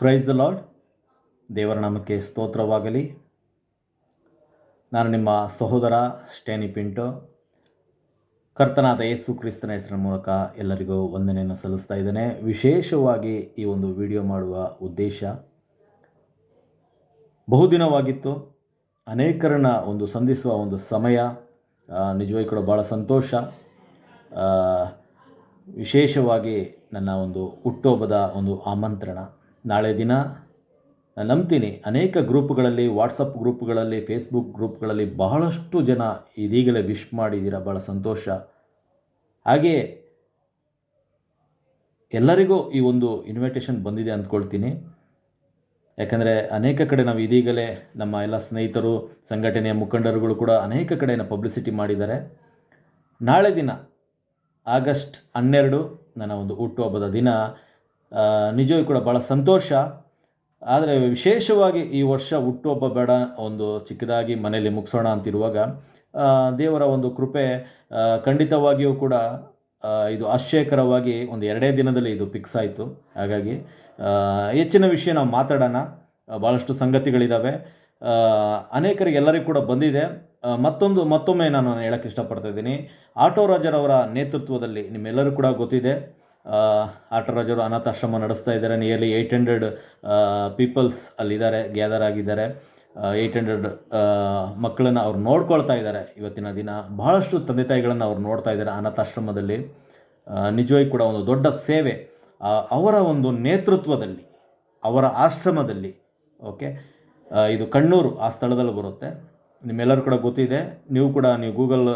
Praise the lord ದೇವರ ನಾಮಕ್ಕೆ ಸ್ತೋತ್ರವಾಗಲಿ. ನಾನು ನಿಮ್ಮ ಸಹೋದರ ಸ್ಟೇನಿ ಪಿಂಟೋ. ಕರ್ತನಾದ ಯೇಸು ಕ್ರಿಸ್ತನ ಹೆಸರಿನ ಮೂಲಕ ಎಲ್ಲರಿಗೂ ವಂದನೆಯನ್ನು ಸಲ್ಲಿಸ್ತಾ ಇದ್ದೇನೆ. ವಿಶೇಷವಾಗಿ ಈ ಒಂದು ವಿಡಿಯೋ ಮಾಡುವ ಉದ್ದೇಶ, ಬಹುದಿನವಾಗಿತ್ತು. ಅನೇಕರನ್ನ ಒಂದು ಸಂಧಿಸುವ ಒಂದು ಸಮಯ ನಿಜವಾಗಿ ಕೂಡ ಭಾಳ ಸಂತೋಷ. ವಿಶೇಷವಾಗಿ ನನ್ನ ಒಂದು ಹುಟ್ಟುಹಬ್ಬದ ಒಂದು ಆಮಂತ್ರಣ. ನಾಳೆ ದಿನ ನಂಬ್ತೀನಿ. ಅನೇಕ ಗ್ರೂಪ್ಗಳಲ್ಲಿ, ವಾಟ್ಸಪ್ ಗ್ರೂಪ್ಗಳಲ್ಲಿ, ಫೇಸ್ಬುಕ್ ಗ್ರೂಪ್ಗಳಲ್ಲಿ ಬಹಳಷ್ಟು ಜನ ಇದೀಗಲೇ ವಿಶ್ ಮಾಡಿದ್ದೀರ ಭಾಳ ಸಂತೋಷ. ಹಾಗೆಯೇ ಎಲ್ಲರಿಗೂ ಈ ಒಂದು ಇನ್ವಿಟೇಷನ್ ಬಂದಿದೆ ಅಂದ್ಕೊಳ್ತೀನಿ. ಯಾಕಂದರೆ ಅನೇಕ ಕಡೆ ನಾವು ಇದೀಗಲೇ ನಮ್ಮ ಎಲ್ಲ ಸ್ನೇಹಿತರು, ಸಂಘಟನೆಯ ಮುಖಂಡರುಗಳು ಕೂಡ ಅನೇಕ ಕಡೆಯನ್ನು ಪಬ್ಲಿಸಿಟಿ ಮಾಡಿದ್ದಾರೆ. ನಾಳೆ ದಿನ, ಆಗಸ್ಟ್ ಹನ್ನೆರಡು, ನನ್ನ ಒಂದು ಹುಟ್ಟುಹಬ್ಬದ ದಿನ ನಿಜವೂ ಕೂಡ ಭಾಳ ಸಂತೋಷ. ಆದರೆ ವಿಶೇಷವಾಗಿ ಈ ವರ್ಷ ಹುಟ್ಟುಹಬ್ಬ ಬೇಡ, ಒಂದು ಚಿಕ್ಕದಾಗಿ ಮನೆಯಲ್ಲಿ ಮುಗಿಸೋಣ ಅಂತಿರುವಾಗ ದೇವರ ಒಂದು ಕೃಪೆ ಖಂಡಿತವಾಗಿಯೂ ಕೂಡ ಇದು ಆಶ್ಚರ್ಯಕರವಾಗಿ ಒಂದು ಎರಡೇ ದಿನದಲ್ಲಿ ಇದು ಫಿಕ್ಸ್ ಆಯಿತು. ಹಾಗಾಗಿ ಹೆಚ್ಚಿನ ವಿಷಯ ನಾವು ಮಾತಾಡೋಣ. ಭಾಳಷ್ಟು ಸಂಗತಿಗಳಿದ್ದಾವೆ ಅನೇಕರಿಗೆ ಎಲ್ಲರಿಗೂ ಕೂಡ ಬಂದಿದೆ. ಮತ್ತೊಂದು, ಮತ್ತೊಮ್ಮೆ ನಾನು ಹೇಳಕ್ಕೆ ಇಷ್ಟಪಡ್ತಾ ಇದ್ದೀನಿ. ಆಟೋ ರಾಜರವರ ನೇತೃತ್ವದಲ್ಲಿ ನಿಮ್ಮೆಲ್ಲರೂ ಕೂಡ ಗೊತ್ತಿದೆ. ಆ, ಆಟೋ ರಾಜರು ಅನಾಥಾಶ್ರಮ ನಡೆಸ್ತಾ ಇದ್ದಾರೆ. ನಿಯರ್ಲಿ ಏಯ್ಟ್ ಹಂಡ್ರೆಡ್ ಪೀಪಲ್ಸ್ ಅಲ್ಲಿದ್ದಾರೆ ಗ್ಯಾದರ್ ಆಗಿದ್ದಾರೆ. ಏಯ್ಟ್ ಹಂಡ್ರೆಡ್ ಮಕ್ಕಳನ್ನು ಅವ್ರು ನೋಡ್ಕೊಳ್ತಾ ಇದ್ದಾರೆ ಇವತ್ತಿನ ದಿನ. ಬಹಳಷ್ಟು ತಂದೆ ತಾಯಿಗಳನ್ನು ಅವ್ರು ನೋಡ್ತಾ ಇದ್ದಾರೆ ಅನಾಥಾಶ್ರಮದಲ್ಲಿ ನಿಜವಾಗಿ ಕೂಡ ಒಂದು ದೊಡ್ಡ ಸೇವೆ. ಅವರ ಒಂದು ನೇತೃತ್ವದಲ್ಲಿ ಅವರ ಆಶ್ರಮದಲ್ಲಿ ಓಕೆ ಇದು ಕಣ್ಣೂರು ಆ ಸ್ಥಳದಲ್ಲಿ ಬರುತ್ತೆ. ನಿಮ್ಮೆಲ್ಲರೂ ಕೂಡ ಗೊತ್ತಿದೆ. ನೀವು ಕೂಡ ನೀವು ಗೂಗಲ್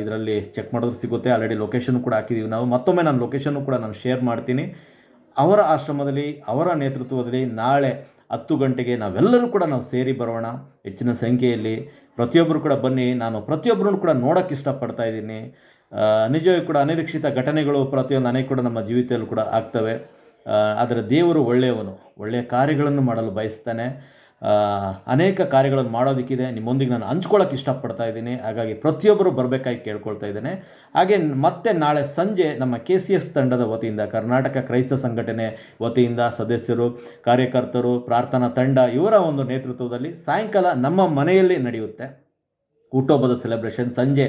ಇದರಲ್ಲಿ ಚೆಕ್ ಮಾಡಿದ್ರೆ ಸಿಗುತ್ತೆ. ಆಲ್ರೆಡಿ ಲೊಕೇಶನ್ ಕೂಡ ಹಾಕಿದ್ದೀವಿ ನಾವು. ಮತ್ತೊಮ್ಮೆ ನಾನು ಲೊಕೇಶನ್ನು ಕೂಡ ನಾನು ಶೇರ್ ಮಾಡ್ತೀನಿ. ಅವರ ಆಶ್ರಮದಲ್ಲಿ, ಅವರ ನೇತೃತ್ವದಲ್ಲಿ ನಾಳೆ ಹತ್ತು ಗಂಟೆಗೆ ನಾವೆಲ್ಲರೂ ಕೂಡ ನಾವು ಸೇರಿ ಬರೋಣ. ಹೆಚ್ಚಿನ ಸಂಖ್ಯೆಯಲ್ಲಿ ಪ್ರತಿಯೊಬ್ಬರು ಕೂಡ ಬನ್ನಿ. ನಾನು ಪ್ರತಿಯೊಬ್ಬರನ್ನು ಕೂಡ ನೋಡೋಕ್ಕೆ ಇಷ್ಟಪಡ್ತಾ ಇದ್ದೀನಿ. ನಿಜವೂ ಕೂಡ ಅನಿರೀಕ್ಷಿತ ಘಟನೆಗಳು ಪ್ರತಿಯೊಂದು ಅನೇಕ ಕೂಡ ನಮ್ಮ ಜೀವಿತದಲ್ಲಿ ಕೂಡ ಆಗ್ತವೆ. ಆದರೆ ದೇವರು ಒಳ್ಳೆಯವನು. ಒಳ್ಳೆಯ ಕಾರ್ಯಗಳನ್ನು ಮಾಡಲು ಬಯಸ್ತಾನೆ. ಅನೇಕ ಕಾರ್ಯಗಳನ್ನು ಮಾಡೋದಕ್ಕಿದೆ. ನಿಮ್ಮೊಂದಿಗೆ ನಾನು ಹಂಚ್ಕೊಳ್ಳೋಕೆ ಇಷ್ಟಪಡ್ತಾ ಇದ್ದೀನಿ. ಹಾಗಾಗಿ ಪ್ರತಿಯೊಬ್ಬರು ಬರಬೇಕಾಗಿ ಕೇಳ್ಕೊಳ್ತಾ ಇದ್ದೇನೆ. ಹಾಗೆ ಮತ್ತೆ ನಾಳೆ ಸಂಜೆ ನಮ್ಮ ಕೆ ಸಿ ಎಸ್ ತಂಡದ ವತಿಯಿಂದ, ಕರ್ನಾಟಕ ಕ್ರೈಸ್ತ ಸಂಘಟನೆ ವತಿಯಿಂದ ಸದಸ್ಯರು, ಕಾರ್ಯಕರ್ತರು, ಪ್ರಾರ್ಥನಾ ತಂಡ ಇವರ ಒಂದು ನೇತೃತ್ವದಲ್ಲಿ ಸಾಯಂಕಾಲ ನಮ್ಮ ಮನೆಯಲ್ಲಿ ನಡೆಯುತ್ತೆ. ಹುಟ್ಟುಹಬ್ಬದ ಸೆಲೆಬ್ರೇಷನ್ ಸಂಜೆ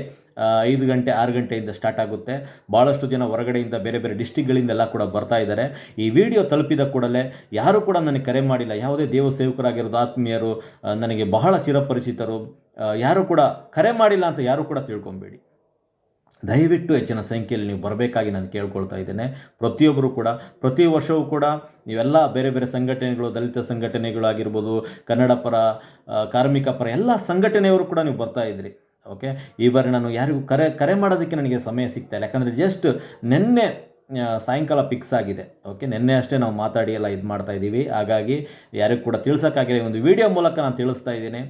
ಐದು ಗಂಟೆ, ಆರು ಗಂಟೆಯಿಂದ ಸ್ಟಾರ್ಟ್ ಆಗುತ್ತೆ. ಭಾಳಷ್ಟು ಜನ ಹೊರಗಡೆಯಿಂದ ಬೇರೆ ಬೇರೆ ಡಿಸ್ಟಿಕ್ಗಳಿಂದೆಲ್ಲ ಕೂಡ ಬರ್ತಾ ಇದ್ದಾರೆ. ಈ ವಿಡಿಯೋ ತಲುಪಿದ ಕೂಡಲೇ ಯಾರೂ ಕೂಡ ನನಗೆ ಕರೆ ಮಾಡಿಲ್ಲ. ಯಾವುದೇ ದೇವ ಸೇವಕರಾಗಿರೋದು, ಆತ್ಮೀಯರು ನನಗೆ ಬಹಳ ಚಿರಪರಿಚಿತರು ಯಾರೂ ಕೂಡ ಕರೆ ಮಾಡಿಲ್ಲ ಅಂತ ಯಾರೂ ಕೂಡ ತಿಳ್ಕೊಬೇಡಿ. ದಯವಿಟ್ಟು ಹೆಚ್ಚಿನ ಸಂಖ್ಯೆಯಲ್ಲಿ ನೀವು ಬರಬೇಕಾಗಿ ನಾನು ಕೇಳ್ಕೊಳ್ತಾ ಇದ್ದೇನೆ. ಪ್ರತಿಯೊಬ್ಬರು ಕೂಡ, ಪ್ರತಿ ವರ್ಷವೂ ಕೂಡ ಇವೆಲ್ಲ ಬೇರೆ ಬೇರೆ ಸಂಘಟನೆಗಳು, ದಲಿತ ಸಂಘಟನೆಗಳಾಗಿರ್ಬೋದು, ಕನ್ನಡ ಪರ ಕಾರ್ಮಿಕ ಪರ ಎಲ್ಲ ಸಂಘಟನೆಯವರು ಕೂಡ ನೀವು ಬರ್ತಾ ಇದ್ರಿ ಓಕೆ? ಈ ಬಾರಿ ನಾನು ಯಾರಿಗೂ ಕರೆ ಕರೆ ಮಾಡೋದಕ್ಕೆ ನನಗೆ ಸಮಯ ಸಿಗ್ತಾ ಇಲ್ಲ. ಯಾಕಂದರೆ ಜಸ್ಟ್ ನಿನ್ನೆ ಸಾಯಂಕಾಲ ಫಿಕ್ಸ್ ಆಗಿದೆ. ಓಕೆ? ನಿನ್ನೆ ಅಷ್ಟೇ ನಾವು ಮಾತಾಡಿ ಎಲ್ಲ ಇದು ಮಾಡ್ತಾ ಇದ್ದೀವಿ. ಹಾಗಾಗಿ ಯಾರಿಗೂ ಕೂಡ ತಿಳಿಸೋಕ್ಕಾಗಿಲ್ಲ. ಒಂದು ವಿಡಿಯೋ ಮೂಲಕ ನಾನು ತಿಳಿಸ್ತಾ ಇದ್ದೀನಿ.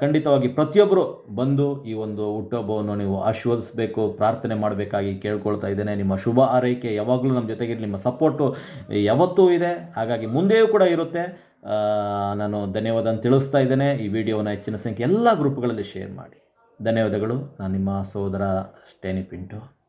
ಖಂಡಿತವಾಗಿ ಪ್ರತಿಯೊಬ್ಬರು ಬಂದು ಈ ಒಂದು ಹುಟ್ಟುಹಬ್ಬವನ್ನು ನೀವು ಆಶೀರ್ವದಿಸಬೇಕು, ಪ್ರಾರ್ಥನೆ ಮಾಡಬೇಕಾಗಿ ಕೇಳ್ಕೊಳ್ತಾ ಇದ್ದೇನೆ. ನಿಮ್ಮ ಶುಭ ಆರೈಕೆ ಯಾವಾಗಲೂ ನಮ್ಮ ಜೊತೆಗೆ ನಿಮ್ಮ ಸಪೋರ್ಟು ಯಾವತ್ತೂ ಇದೆ. ಹಾಗಾಗಿ ಮುಂದೆಯೂ ಕೂಡ ಇರುತ್ತೆ. ನಾನು ಧನ್ಯವಾದ ತಿಳಿಸ್ತಾ ಇದ್ದೇನೆ. ಈ ವಿಡಿಯೋನ ಹೆಚ್ಚಿನ ಸಂಖ್ಯೆ ಎಲ್ಲ ಗ್ರೂಪ್ಗಳಲ್ಲಿ ಶೇರ್ ಮಾಡಿ. ಧನ್ಯವಾದಗಳು. ನಾನು ನಿಮ್ಮ ಸಹೋದರ ಸ್ಟೇನಿ ಪಿಂಟು.